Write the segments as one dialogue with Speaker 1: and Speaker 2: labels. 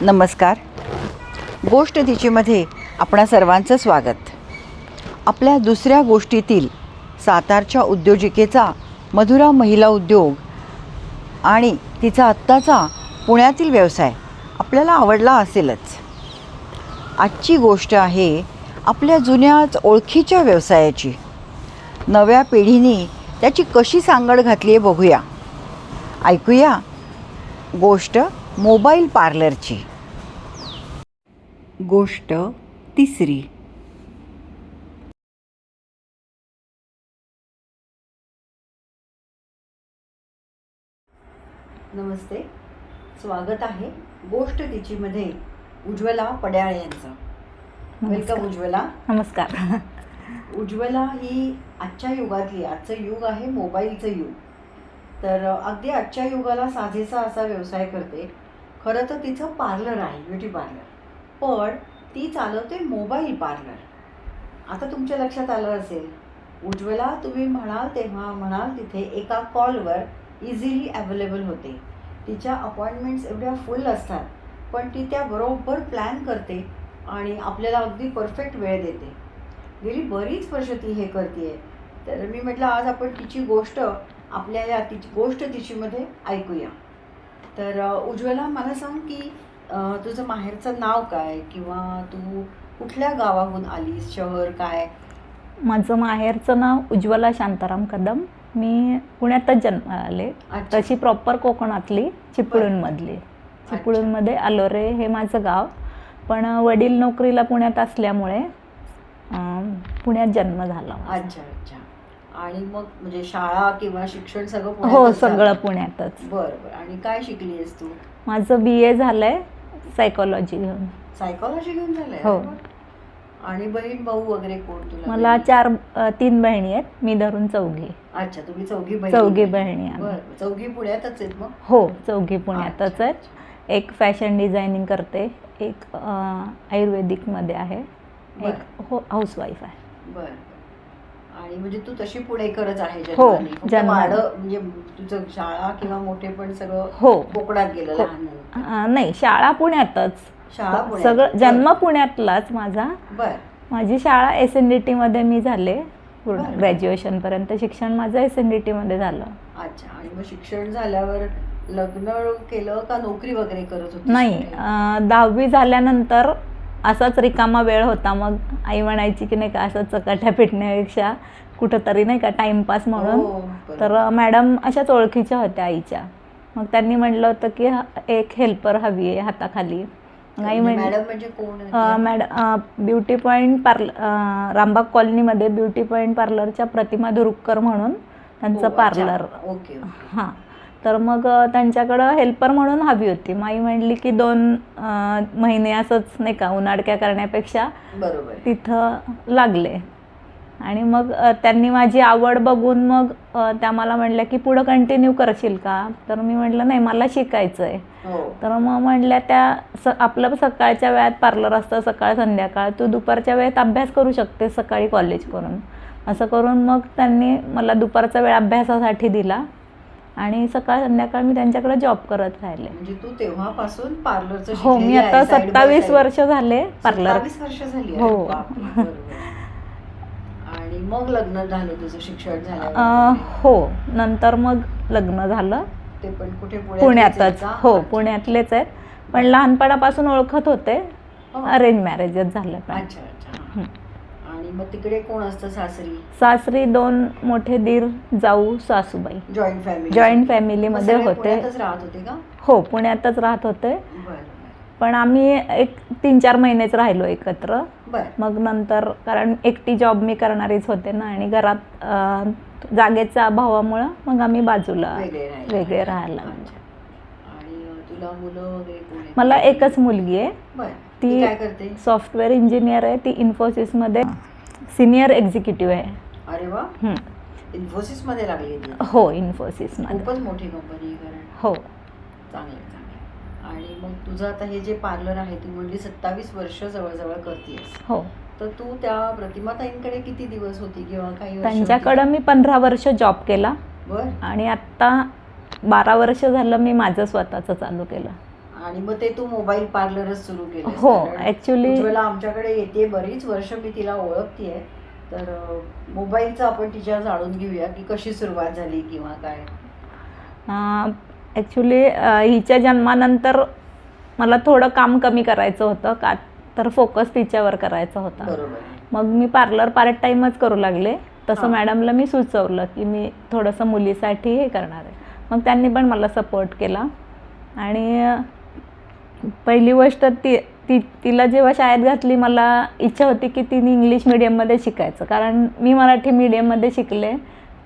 Speaker 1: नमस्कार. गोष्ट तिचीमध्ये आपणा सर्वांचं स्वागत. आपल्या दुसऱ्या गोष्टीतील सातारच्या उद्योजिकेचा मधुरा महिला उद्योग आणि तिचा आत्ताचा पुण्यातील व्यवसाय आपल्याला आवडला असेलच. आजची गोष्ट आहे आपल्या जुन्याच ओळखीच्या व्यवसायाची. नव्या पिढीने त्याची कशी सांगड घातली आहे बघूया. ऐकूया. गोष्ट मोबाईल पार्लरची. गोष्ट तिसरी. नमस्ते. स्वागत आहे गोष्ट तिचीमध्ये उज्ज्वला पड्याळ यांचं. वेलकम उज्ज्वला.
Speaker 2: नमस्कार.
Speaker 1: उज्ज्वला ही आजच्या युगातली आजचं युग आहे मोबाईलचं युग. तर अगदी आजच्या युगाला साजेसा असा व्यवसाय करते. खरं तर तिचं पार्लर आहे ब्युटी पार्लर. पण ती चालवते मोबाईल पार्लर. आता तुमच्या लक्षात आलं असेल उज्ज्वला तुम्ही म्हणाल तेव्हा म्हणाल तिथे एका कॉलवर इझिली अवेलेबल होते. तिच्या अपॉइंटमेंट्स एवढ्या फुल असतात पण ती त्या बरोबर प्लॅन करते आणि आपल्याला अगदी परफेक्ट वेळ देते. गेली बरीच वर्ष ती हे करते तर मी म्हटलं आज आपण तिची गोष्ट आपल्या या तिची गोष्ट तिचीमध्ये ऐकूया. तर उज्ज्वला मला सांग की तुझं माहेरचं नाव काय किंवा तू कुठल्या गावाहून आलीस शहर काय?
Speaker 2: माझं माहेरचं नाव उज्ज्वला शांताराम कदम. मी पुण्यातच जन्माला. आले. तशी प्रॉपर कोकणातली चिपळूणमधली. चिपळूणमध्ये आलोरे हे माझं गाव. पण वडील नोकरीला पुण्यात असल्यामुळे पुण्यात जन्म झाला.
Speaker 1: अच्छा अच्छा. आणि मग म्हणजे शाळा किंवा शिक्षण सगळं
Speaker 2: हो सगळं? पुण्यातच.
Speaker 1: बरं बरं. आणि काय शिकली आहेस तू?
Speaker 2: माझं बी ए झालंय सायकोलॉजी घेऊन.
Speaker 1: सायकॉलॉजी घेऊन झालंय?
Speaker 2: हो.
Speaker 1: आणि बहीण भाऊ वगैरे कोण तुला?
Speaker 2: मला? चार तीन बहिणी आहेत. मी धरून चौघी.
Speaker 1: अच्छा तुम्ही चौघी बहीण.
Speaker 2: चौघी बहिणी.
Speaker 1: बरं चौघी पुण्यातच आहेत मग?
Speaker 2: हो चौघी पुण्यातच आहेत. एक फॅशन डिझायनिंग करते. एक अं, आयुर्वेदिकमध्ये आहे. एक हो हाऊसवाईफ आहे.
Speaker 1: बर. आणि म्हणजे तू तशी पुणेकरच आहे
Speaker 2: हो.
Speaker 1: वाढं म्हणजे तुझं शाळा किंवा मोठे पण सगळं
Speaker 2: हो.
Speaker 1: कोकणात गेलं
Speaker 2: हो.
Speaker 1: लहान
Speaker 2: नाही शाळा पुण्यातच.
Speaker 1: शाळा.
Speaker 2: सगळं जन्म पुण्यातलाच माझा.
Speaker 1: बर.
Speaker 2: माझी शाळा एस एन डी टीमध्ये मी झाले. पूर्ण
Speaker 1: बरं.
Speaker 2: ग्रॅज्युएशनपर्यंत शिक्षण माझं एस एन डी टीमध्ये झालं.
Speaker 1: अच्छा आणि मग शिक्षण झाल्यावर लग्न केलं का नोकरी वगैरे करत होती
Speaker 2: नाही दहावी झाल्यानंतर असाच रिकामा वेळ होता मग आई म्हणायची की नाही का असं चकाट्या पिटण्यापेक्षा कुठंतरी नाही का टाइमपास म्हणून
Speaker 1: हो.
Speaker 2: तर मॅडम अशाच ओळखीच्या होत्या आईच्या मग त्यांनी म्हटलं होतं की ह- एक हेल्पर हवी आहे हाताखाली आई
Speaker 1: म्हणजे
Speaker 2: म्हण
Speaker 1: madam
Speaker 2: beauty point parlour Rambagh कॉलनीमध्ये ब्युटी पॉईंट पार्लरच्या प्रतिमा दुरुक्कर म्हणून त्यांचं
Speaker 1: हो.
Speaker 2: Parlour
Speaker 1: okay.
Speaker 2: हां तर मग त्यांच्याकडं हेल्पर म्हणून हवी होती. माई म्हणली की दोन महिने असंच नाही का उन्हाडक्या करण्यापेक्षा
Speaker 1: बरोबर.
Speaker 2: तिथं लागले. आणि मग त्यांनी माझी आवड बघून मग त्या मला म्हणल्या की पुढं कंटिन्यू करशील का? तर मी म्हटलं नाही मला शिकायचं आहे
Speaker 1: हो.
Speaker 2: तर मग म्हणल्या त्या स आपलं सकाळच्या वेळात पार्लर असतं सकाळ संध्याकाळ. तू दुपारच्या वेळेत अभ्यास करू शकते सकाळी कॉलेज करून. असं करून मग त्यांनी मला दुपारचा वेळ अभ्यासासाठी दिला. आणि सकाळ संध्याकाळ मी त्यांच्याकडे जॉब करत राहिले
Speaker 1: म्हणजे तू तेव्हापासून पार्लरचं
Speaker 2: हो मी आता सत्तावीस. वर्ष झाले पार्लर
Speaker 1: 27 वर्ष झाली
Speaker 2: हो.
Speaker 1: आणि मग लग्न झालं तुझं शिक्षण झालं
Speaker 2: हो नंतर मग लग्न झालं
Speaker 1: ते पण कुठे
Speaker 2: पुण्यातच? हो. पुण्यातलेच आहेत पण लहानपणापासून ओळखत होते
Speaker 1: हो.
Speaker 2: अरेंज मॅरेजच झालं पण
Speaker 1: अच्छा अच्छा
Speaker 2: हं.
Speaker 1: मग तिकडे कोण असतं सासरी?
Speaker 2: सासरी दोन मोठे दीर जाऊ सासूबाई.
Speaker 1: जॉईंट फॅमिली
Speaker 2: जॉईंट फॅमिलीमध्ये होते.
Speaker 1: राहत होते का?
Speaker 2: हो पुण्यातच राहत होते. पण आम्ही एक तीन चार महिनेच राहिलो एकत्र. मग नंतर कारण एकटी जॉब मी करणारीच होते ना आणि घरात अं, जागेच्या अभावामुळं मग आम्ही बाजूला
Speaker 1: वेगळे
Speaker 2: राहायला
Speaker 1: मुलं
Speaker 2: एकच मुलगी आहे. ती- सॉफ्टवेअर इंजिनियर आहे. ती इन्फोसिसमध्ये सिनियर एक्झिक्युटिव्ह आहे.
Speaker 1: अरे वा.
Speaker 2: हं.
Speaker 1: इन्फोसिसमध्ये लागली ती.
Speaker 2: हो इन्फोसिसमध्ये.
Speaker 1: खूपच मोठी कंपनी कारण.
Speaker 2: हो.
Speaker 1: चांगलं चांगलं आणि मग तुझं आता हे जे पार्लर आहे तू म्हणली सत्तावीस वर्ष जवळजवळ करतेस
Speaker 2: हो.
Speaker 1: तर तू त्या प्रतिमाताईंकडे किती दिवस होती किंवा काही वर्ष
Speaker 2: त्यांच्याकडं मी पंधरा वर्ष जॉब केला?
Speaker 1: बर.
Speaker 2: आणि आत्ता बारा वर्ष झालं मी माझं स्वतःचं चालू केलं.
Speaker 1: आणि मग ते तू मोबाईल पार्लरच सुरू केलं
Speaker 2: हो
Speaker 1: उज्ज्वला आमच्याकडे येते बरीच वर्ष मी तिला ओळखतीये. तर मोबाईलचं आपण तिच्या जाणून घेऊया की कशी सुरुवात झाली किंवा काय.
Speaker 2: ॲक्च्युली हिच्या जन्मानंतर मला थोडं काम कमी करायचं होतं का तर फोकस तिच्यावर करायचा होता. मग मी पार्लर पार्ट टाईमच करू लागले. तसं. मॅडमला मी सुचवलं की मी थोडंसं मुलीसाठी हे करणार आहे. मग त्यांनी पण मला सपोर्ट केला. आणि पहिली गोष्ट ती ती तिला जेव्हा शाळेत घातली मला इच्छा होती की तिने इंग्लिश मिडियममध्ये शिकायचं. कारण मी मराठी मीडियममध्ये शिकले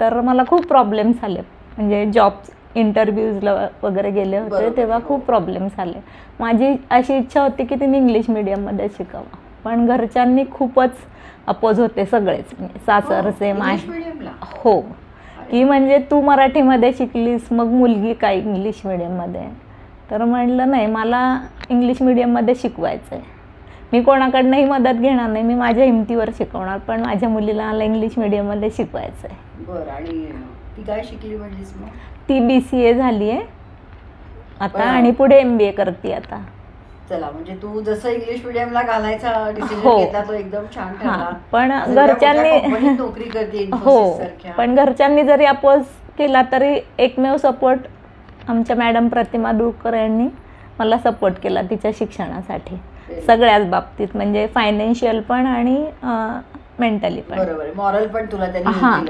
Speaker 2: तर मला खूप प्रॉब्लेम्स आले म्हणजे जॉब इंटरव्ह्यूजला वगैरे गेले होते तेव्हा
Speaker 1: हो.
Speaker 2: खूप प्रॉब्लेम्स आले माझी अशी इच्छा होती की तिने इंग्लिश मिडियममध्ये शिकावं. पण घरच्यांनी खूपच अपोज होते सगळेच. म्हणजे सासरचे
Speaker 1: हो,
Speaker 2: माय
Speaker 1: mediumला?
Speaker 2: हो. की म्हणजे तू मराठीमध्ये शिकलीस मग मुलगी काय इंग्लिश मिडियममध्ये तर म्हणलं नाही मला इंग्लिश मिडियममध्ये शिकवायचं आहे मी कोणाकडनंही मदत घेणार नाही. मी माझ्या हिमतीवर शिकवणार पण माझ्या मुलीला मला इंग्लिश मिडियममध्ये शिकवायचं आहे
Speaker 1: बरं आणि ती काय शिकली म्हणलीस मग?
Speaker 2: ती बी सी ए झाली आहे आता
Speaker 1: बरं.
Speaker 2: आणि पुढे एम बी ए करते आता.
Speaker 1: चला म्हणजे तू जसं इंग्लिश मिडियमला घालायचा डिसिजन
Speaker 2: हो.
Speaker 1: घेतला तो एकदम छान ठरला.
Speaker 2: हां पण
Speaker 1: मोठ्या
Speaker 2: घरच्यांनी
Speaker 1: कंपनीत नोकरी करते
Speaker 2: हो
Speaker 1: सारख्या.
Speaker 2: पण घरच्यांनी जरी अपोज केला तरी एकमेव सपोर्ट आमच्या मॅडम प्रतिमा दुळकर यांनी मला सपोर्ट केला तिच्या शिक्षणासाठी. सगळ्याच बाबतीत म्हणजे फायनान्शियल पण आणि मेंटली पण.
Speaker 1: बरोबर मॉरल पण तुला त्यांनी हे
Speaker 2: हां,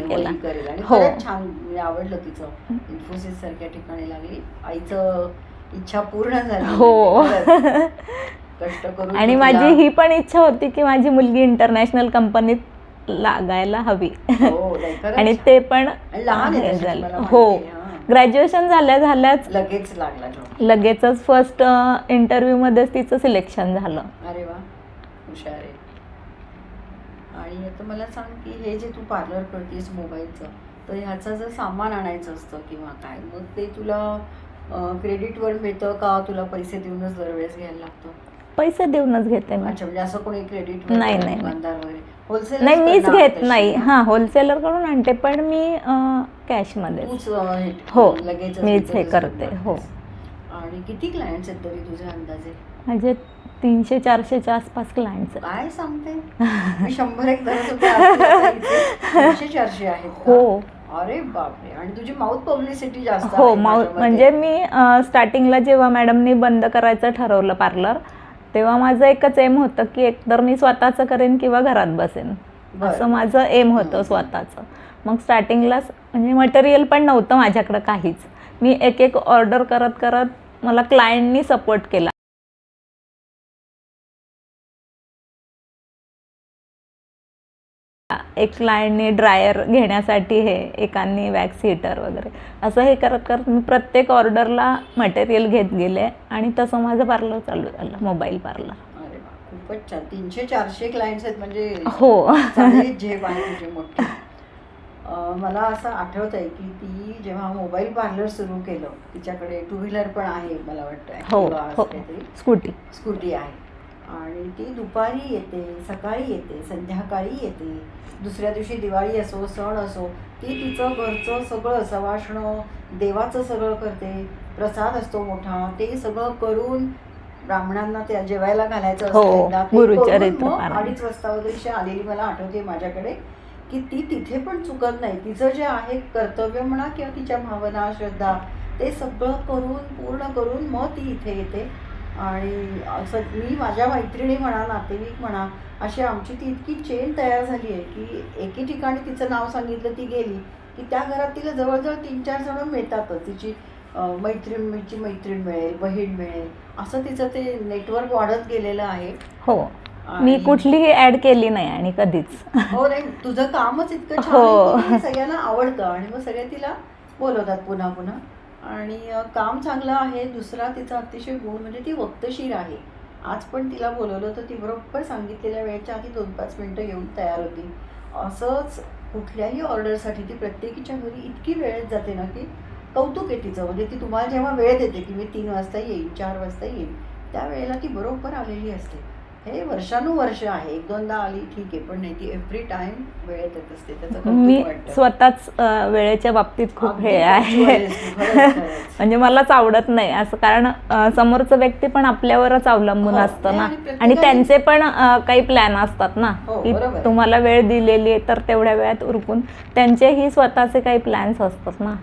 Speaker 1: केलं.
Speaker 2: हो.
Speaker 1: छान आवडलं तिचं. इन्फोसिस सारख्या ठिकाणी लागली. आईचं इच्छा पूर्ण झाली.
Speaker 2: हो.
Speaker 1: कष्ट करून
Speaker 2: आणि माझी ही पण इच्छा होती की माझी मुलगी इंटरनॅशनल कंपनीत लागायला हवी.
Speaker 1: हो,
Speaker 2: आणि. ते पण
Speaker 1: लहान
Speaker 2: झालं हां. ग्रॅज्युएशन झाल्या झाल्याच
Speaker 1: लगेच लागला जॉब
Speaker 2: लगेचच फर्स्ट इंटरव्ह्यूमध्येच तिचं सिलेक्शन झालं.
Speaker 1: अरे वा हुशार आहे. आणि आता मला सांग की हे जे तू पार्लर करतेस मोबाईलचं तर ह्याचं जर सामान आणायचं असतं किंवा काय मग ते तुला क्रेडिटवर मिळतं का? तुला पैसे देऊनच दरवेळेस घ्यायला लागतं?
Speaker 2: पैसे देऊनच घेते मी.
Speaker 1: अच्छा म्हणजे असं कोणी क्रेडिट
Speaker 2: नाही, नाही,
Speaker 1: होलसेल
Speaker 2: नाही मीच घेत नाही. हां होलसेलरकडून आणते पण मी कॅशमध्ये
Speaker 1: तूच अं, हे-
Speaker 2: हो,
Speaker 1: लगेच
Speaker 2: मीच हे करते, हो.
Speaker 1: आणि किती क्लायंट्स आहेत तरी तुझ्या अंदाजे?
Speaker 2: म्हणजे तीनशे चारशेच्या आसपास क्लायंट्स
Speaker 1: काय सांगते? मी शंभर एक धरत होते आज तुला इथे. तीनशे चारशे आहेत का?
Speaker 2: हो.
Speaker 1: अरे बापरे. आणि तुझी माउथ पब्लिसिटी जास्त
Speaker 2: हो
Speaker 1: आहे
Speaker 2: माउ
Speaker 1: माझ्या मते.
Speaker 2: म्हणजे मी स्टार्टिंगला जेव्हा मॅडमनी बंद करायचं ठरवलं पार्लर तेव्हा माझं एकच एम होतं की एकतर मी स्वतःचं करेन किंवा घरात बसेन. असं माझं एम होतं. स्वतःचं मग स्टार्टिंगलाच म्हणजे मटेरियल पण नव्हतं माझ्याकडं काहीच मी एक एक ऑर्डर करत करत मला क्लायंटनी सपोर्ट केला एक क्लायंटने ड्रायर घेण्यासाठी हे एकांनी वॅक्स हिटर वगैरे. असं हे करत करत मी प्रत्येक ऑर्डरला मटेरियल घेत गेले आणि तसं माझं पार्लर चालू झालं मोबाईल पार्लर
Speaker 1: खूपच छान. तीनशे चारशे क्लायंट्स आहेत म्हणजे
Speaker 2: हो.
Speaker 1: झेप आहे तुझी मोठी. मला असं आठवत आहे की ती जेव्हा मोबाईल पार्लर सुरू केलं तिच्याकडे टू व्हीलर पण आहे मला वाटतं
Speaker 2: हो हो. स्कूटी.
Speaker 1: स्कूटी आहे. आणि ती दुपारी येते सकाळी येते संध्याकाळी येते. दुसऱ्या दिवशी दिवाळी असो सण असो ती तिचं घरचं सगळं सवासणं देवाचं सगळं करते. प्रसाद असतो मोठा ते सगळं करून ब्राह्मणांना त्या जेवायला घालायचं असतं. अडीच वाजता वगैरे आलेली मला आठवते माझ्याकडे की ती तिथे पण चुकत नाही. तिचं जे आहे कर्तव्य म्हणा किंवा तिच्या भावना श्रद्धा ते सगळं करून पूर्ण करून मग ती इथे येते. आणि असं मी माझ्या मैत्रिणी म्हणा नातेवाईक म्हणा अशी आमची ती इतकी चेन तयार झाली आहे की एके ठिकाणी तिचं नाव सांगितलं ती गेली की त्या घरात तिला जवळजवळ तीन चार जण मिळतातच. तिची अं, मैत्रीण मिळेल बहीण मिळेल असं तिचं ते नेटवर्क वाढत गेलेलं आहे.
Speaker 2: हो. मी कुठलीही ऍड केली नाही आणि कधीच.
Speaker 1: हो नाही तुझं कामच इतकं
Speaker 2: हो.
Speaker 1: सगळ्यांना आवडतं आणि मग सगळे तिला बोलवतात पुन्हा पुन्हा आणि काम चांगलं आहे दुसरा तिचा अतिशय गुण म्हणजे ती वक्तशीर आहे. आज पण तिला बोलवलं तर ती बरोबर सांगितलेल्या वेळेच्या आधी दोन पाच मिनटं येऊन तयार होती. असंच कुठल्याही ऑर्डरसाठी ती प्रत्येकीच्या घरी इतकी वेळेत जाते ना की कौतुक आहे तिचं. म्हणजे ती तुम्हाला जेव्हा वेळ देते की मी तीन वाजता येईन चार वाजता येईन त्यावेळेला ती बरोबर आलेली असते. हे वर्षानुवर्ष आहे. एक दोनदा आली ठीक आहे. पण नाही ती एव्हरी टाइम वेळेत येत असते. त्याचं
Speaker 2: मी. स्वतःच वेळेच्या बाबतीत खूप हे आहे. म्हणजे मलाच आवडत नाही. असं कारण समोरचं व्यक्ती पण आपल्यावरच अवलंबून
Speaker 1: हो,
Speaker 2: असतं ना.
Speaker 1: आणि
Speaker 2: त्यांचे पण काही प्लॅन असतात ना.
Speaker 1: हो,
Speaker 2: की. तुम्हाला वेळ दिलेली आहे तर तेवढ्या वेळात उरकून त्यांचेही स्वतःचे काही प्लॅन्स असतात ना.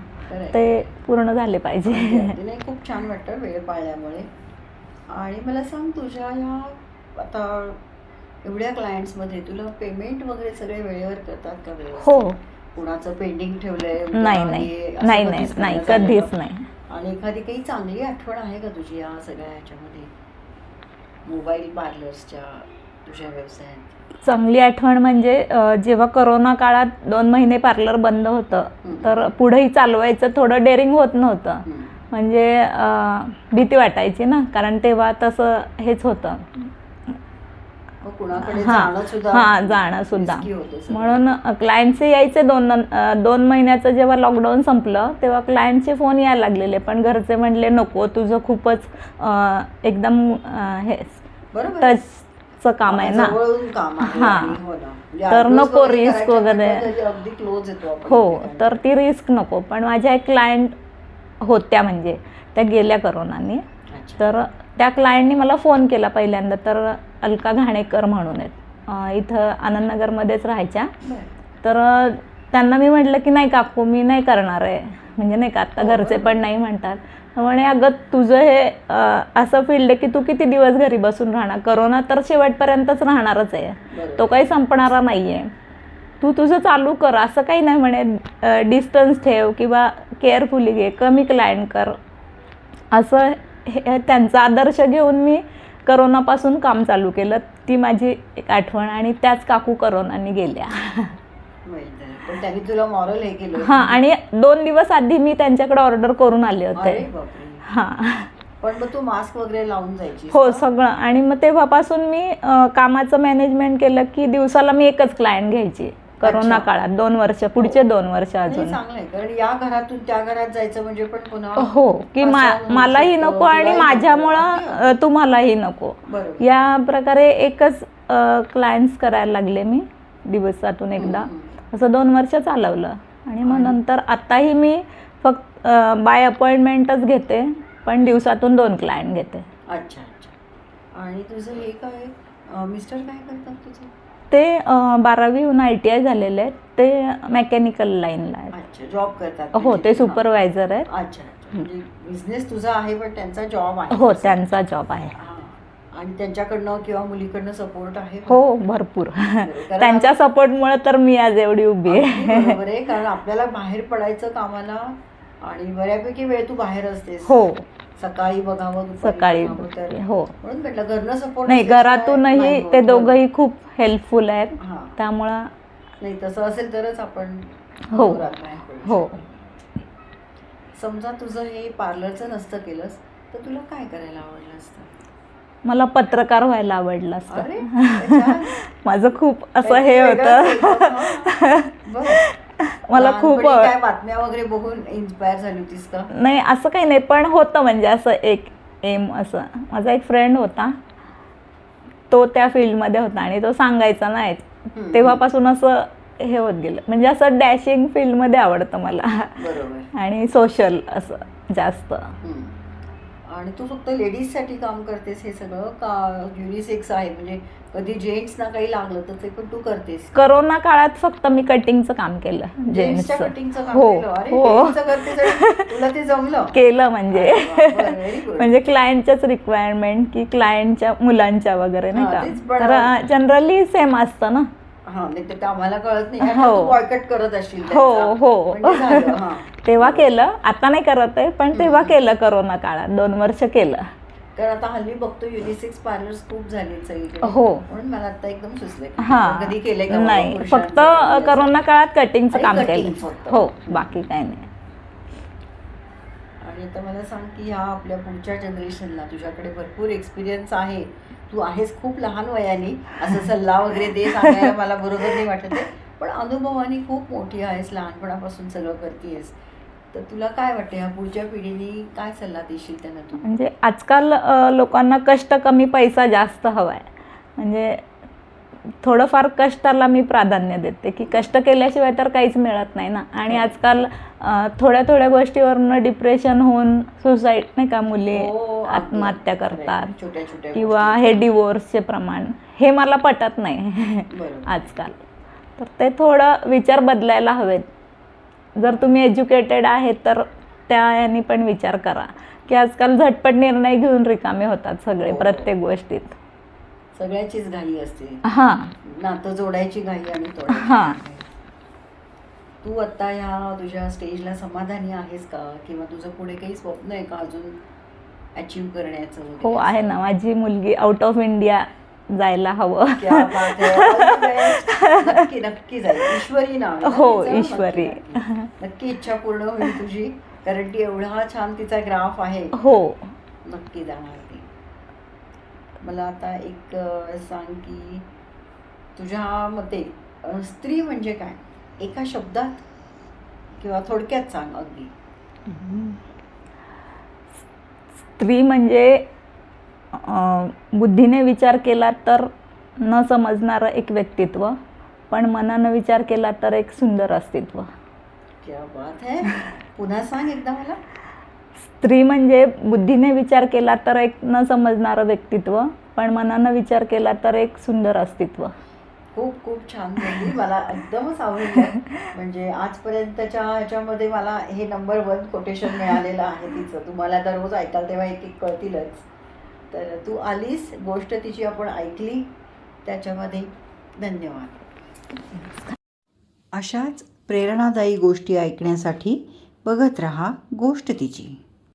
Speaker 2: ते पूर्ण झाले पाहिजे.
Speaker 1: खूप छान वाटतं वेळ पाळल्यामुळे. आणि मला सांग तुझ्या ह्या आता एवढ्या क्लायंट्समध्ये तुला पेमेंट वगैरे सगळे वेळेवर करतात का?
Speaker 2: हो
Speaker 1: कुणाचं पेंडिंग ठेवलंय
Speaker 2: नाही नाही नाही
Speaker 1: कधीच
Speaker 2: नाही कधीच? नाही
Speaker 1: आणि एखादी काही चांगली आठवण आहे का तुझी या सगळ्या ह्याच्यामध्ये मोबाईल पार्लर्सच्या तुझ्या व्यवसायात
Speaker 2: चांगली आठवण म्हणजे जेव्हा करोना काळात दोन महिने पार्लर बंद होतं. तर पुढेही चालवायचं थोडं डेअरिंग होत नव्हतं. म्हणजे भीती वाटायची ना कारण तेव्हा तसं हेच होतं हा
Speaker 1: जाणं सुद्धा
Speaker 2: हा जाणं सुद्धा. म्हणून क्लायंटचे यायचे दोन दोन महिन्याचं जेव्हा लॉकडाऊन संपलं तेव्हा क्लायंटचे फोन यायला लागलेले पण घरचे म्हणले नको तुझं खूपच एकदम हे. टचचं काम आहे ना हा.
Speaker 1: हो. म्हणजे
Speaker 2: तर नको
Speaker 1: करायच्या
Speaker 2: वगैरे. हो. तर ती रिस्क नको पण माझ्या एक क्लायंट होत्या म्हणजे त्या गेल्या करोनाने. तर त्या क्लायंटनी मला फोन केला पहिल्यांदा तर अलका घाणेकर म्हणून आहेत. इथं आनंदनगरमध्येच राहायच्या. तर त्यांना मी म्हटलं की नाही काकू मी नाही करणार आहे. म्हणजे नाही का आत्ता
Speaker 1: हो,
Speaker 2: घरचे. पण नाही म्हणतात. म्हणे अगं तुझं हे असं फील्ड आहे की तू किती दिवस घरी बसून राहणार? करोना तर शेवटपर्यंतच राहणारच आहे. तो काही संपणारा नाही आहे तू तुझं चालू कर. असं काही नाही म्हणे डिस्टन्स ठेव किंवा केअरफुली घे कमी क्लायंट कर. असं हे त्यांचा आदर्श घेऊन मी करोनापासून काम चालू केलं ती माझी एक आठवण आणि त्याच काकू करोनाने गेल्या.
Speaker 1: हे केलं
Speaker 2: हां आणि दोन दिवस आधी मी त्यांच्याकडे ऑर्डर करून आले होते. हां.
Speaker 1: पण मग तू मास्क वगैरे लावून जायची
Speaker 2: हो सगळं. आणि मग तेव्हापासून मी कामाचं मॅनेजमेंट केलं की दिवसाला मी एकच क्लायंट घ्यायची. करोना. काळात दोन वर्ष पुढचे दोन वर्ष अजून.
Speaker 1: चांगलं आहे. कारण या घरातून त्या घरात जायचं म्हणजे पण पुन्हा
Speaker 2: हो की मलाही नको आणि. माझ्यामुळं तुम्हालाही नको. या प्रकारे एकच क्लायंट्स करायला लागले मी दिवसातून एकदा. असं दोन वर्ष चालवलं. आणि मग नंतर आत्ताही मी फक्त बाय अपॉइंटमेंटच घेते पण दिवसातून दोन क्लायंट घेते.
Speaker 1: अच्छा अच्छा. आणि तुझं हे काय? मिस्टर काय करतात तुझं?
Speaker 2: ते बारावीहून आय टी आय झालेले आहेत. ते मेकॅनिकल लाईनला आहेत.
Speaker 1: अच्छा जॉब करतात
Speaker 2: हो
Speaker 1: म्हणजे
Speaker 2: ते. सुपरवायझर आहेत.
Speaker 1: अच्छा म्हणजे बिझनेस तुझा आहे पण त्यांचा जॉब आहे.
Speaker 2: हो. त्यांचा जॉब आहे.
Speaker 1: आणि त्यांच्याकडनं किंवा मुलीकडनं सपोर्ट आहे?
Speaker 2: हो भरपूर. त्यांच्या सपोर्टमुळे तर मी आज एवढी उभी आहे.
Speaker 1: बरोबर आहे कारण आपल्याला बाहेर पडायचं कामाला आणि बऱ्यापैकी वेळ तू बाहेर असतेस.
Speaker 2: हो.
Speaker 1: सकाळी बघावं
Speaker 2: सकाळी हो
Speaker 1: म्हणून म्हटलं घरनं सपोर्ट
Speaker 2: नाही घरातूनही ते दोघंही खूप हेल्पफुल आहेत
Speaker 1: हा
Speaker 2: त्यामुळं
Speaker 1: नाही तसं असेल तरच आपण
Speaker 2: हो. हो.
Speaker 1: समजा तुझं हे पार्लरचं नसतं केलंस तर तुला काय करायला आवडलं असतं
Speaker 2: मला पत्रकार व्हायला आवडलं असतं. माझं खूप असं हे होतं
Speaker 1: हा.
Speaker 2: मला खूप
Speaker 1: काय बातम्या वगैरे बघून इन्स्पायर झाली होतीस का?
Speaker 2: नाही असं काही नाही पण होतं म्हणजे असं एक एम असं. माझा एक फ्रेंड होता. तो त्या फील्डमध्ये होता आणि तो सांगायचा नाही. तेव्हापासून असं हे होत गेलं. म्हणजे असं डॅशिंग फील्डमध्ये आवडतं मला. आणि सोशल असं जास्त.
Speaker 1: आणि तू फक्त लेडीजसाठी काम करतेस हे सगळं का युनिसेक्स आहे? म्हणजे कधी जेंट्सना काही लागलं तर ते पण तू करतेस
Speaker 2: करोना काळात फक्त मी कटिंगचं काम केलं.
Speaker 1: जेंट्सच्या
Speaker 2: जेंट्सचं.
Speaker 1: कटिंगचं काम
Speaker 2: हो
Speaker 1: केलं? अरे
Speaker 2: हो.
Speaker 1: ladiesचं करतेस आणि तुला ते जमलं?
Speaker 2: केलं म्हणजे. म्हणजे क्लायंटच्याच रिक्वायरमेंट की क्लायंटच्या मुलांच्या वगैरे नाही
Speaker 1: हा,
Speaker 2: का?
Speaker 1: पण-
Speaker 2: तर जनरली सेम असतं ना.
Speaker 1: हा नाही तर ते आम्हाला कळत नाही.
Speaker 2: हो.
Speaker 1: बॉयकट करत असशील
Speaker 2: हो
Speaker 1: त्यांचा.
Speaker 2: हो.
Speaker 1: म्हणजे झालं, हा.
Speaker 2: तेव्हा केलं आता नाही करत आहे पण तेव्हा केलं करोना काळात दोन वर्ष केलं.
Speaker 1: कारण आता हल्ली बघतो युनिसेक्स पार्लर्स खूप झाले सगळीकडे.
Speaker 2: हो.
Speaker 1: म्हणून मला आता एकदम सुचलं
Speaker 2: हा.
Speaker 1: कधी केलंय का
Speaker 2: नाही. फक्त? करोना काळात कटिंगचं
Speaker 1: आणि
Speaker 2: काम
Speaker 1: cutting
Speaker 2: केलं. हो बाकी काही नाही.
Speaker 1: आणि आता मला सांग की ह्या आपल्या पुढच्या जनरेशनला तुझ्याकडे भरपूर एक्सपिरियन्स आहे. तू आहेस खूप लहान वयाने. असं सल्ला वगैरे दे सांगायला मला बरोबर नाही वाटत आहे. पण अनुभवाने खूप मोठी आहेस लहानपणापासून सगळं करतेस तर तुला काय वाटतं ह्या पुढच्या पिढीने काय सल्ला देशील त्यांना तू?
Speaker 2: म्हणजे आजकाल लोकांना कष्ट कमी पैसा जास्त हवाय. म्हणजे थोडंफार कष्टाला मी प्राधान्य देते की कष्ट केल्याशिवाय तर काहीच मिळत नाही ना. आणि आजकाल अं, थोड्या थोड्या गोष्टीवरनं डिप्रेशन होऊन सुसाईड नाही का मुली
Speaker 1: हो.
Speaker 2: आत्महत्या करतात किंवा. हे डिवोर्सचे प्रमाण हे मला पटत नाही. आजकाल. तर ते थोडं विचार बदलायला हवेत. जर तुम्ही एज्युकेटेड आहेत तर त्या यांनी पण विचार करा. की आजकाल झटपट निर्णय घेऊन रिकामे होतात सगळे
Speaker 1: हो.
Speaker 2: प्रत्येक गोष्टीत.
Speaker 1: सगळ्याचीच घाई असते.
Speaker 2: हां.
Speaker 1: नातं जोडायची घाई आणि तोडायची
Speaker 2: हां.
Speaker 1: घाई. तू आता ह्या तुझ्या स्टेजला समाधानी आहेस का? किंवा तुझं पुढे काही स्वप्न आहे का अजून अचीव करण्याचं वगैरे?
Speaker 2: हो आहे ना. माझी मुलगी आउट ऑफ इंडिया जायला हवं.
Speaker 1: नक्की नक्की जाईल. ईश्वरी नाव
Speaker 2: हो, ईश्वरी.
Speaker 1: नक्की. इच्छा पूर्ण होईल तुझी कारण ती एवढा छान तिचा ग्राफ आहे.
Speaker 2: हो.
Speaker 1: नक्की जाणार ती. मला आता एक सांग की तुझ्या मते स्त्री म्हणजे काय? एका शब्दात? किंवा थोडक्यात सांग अगदी.
Speaker 2: स्त्री म्हणजे बुद्धीने विचार केला तर न समजणारं एक व्यक्तित्व पण मनानं विचार केला तर एक सुंदर अस्तित्व.
Speaker 1: क्या बात है. पुन्हा सांग एकदा मला.
Speaker 2: स्त्री म्हणजे बुद्धीने विचार केला तर एक न समजणारं व्यक्तित्व पण मनानं विचार केला तर एक सुंदर अस्तित्व.
Speaker 1: खूप खूप छान बोलली. मला एकदमच आवडलं. म्हणजे आजपर्यंतच्या ह्याच्यामध्ये मला हे नंबर वन कोटेशन मिळालेलं आहे तिचं. तुम्हाला तर रोज ऐकाल तेव्हा एक एक कळतीलच. तर तू आलीस गोष्ट तिची आपण ऐकली. त्याच्यामध्ये धन्यवाद. अशाच प्रेरणादायी गोष्टी ऐकण्यासाठी बघत रहा गोष्ट तिची.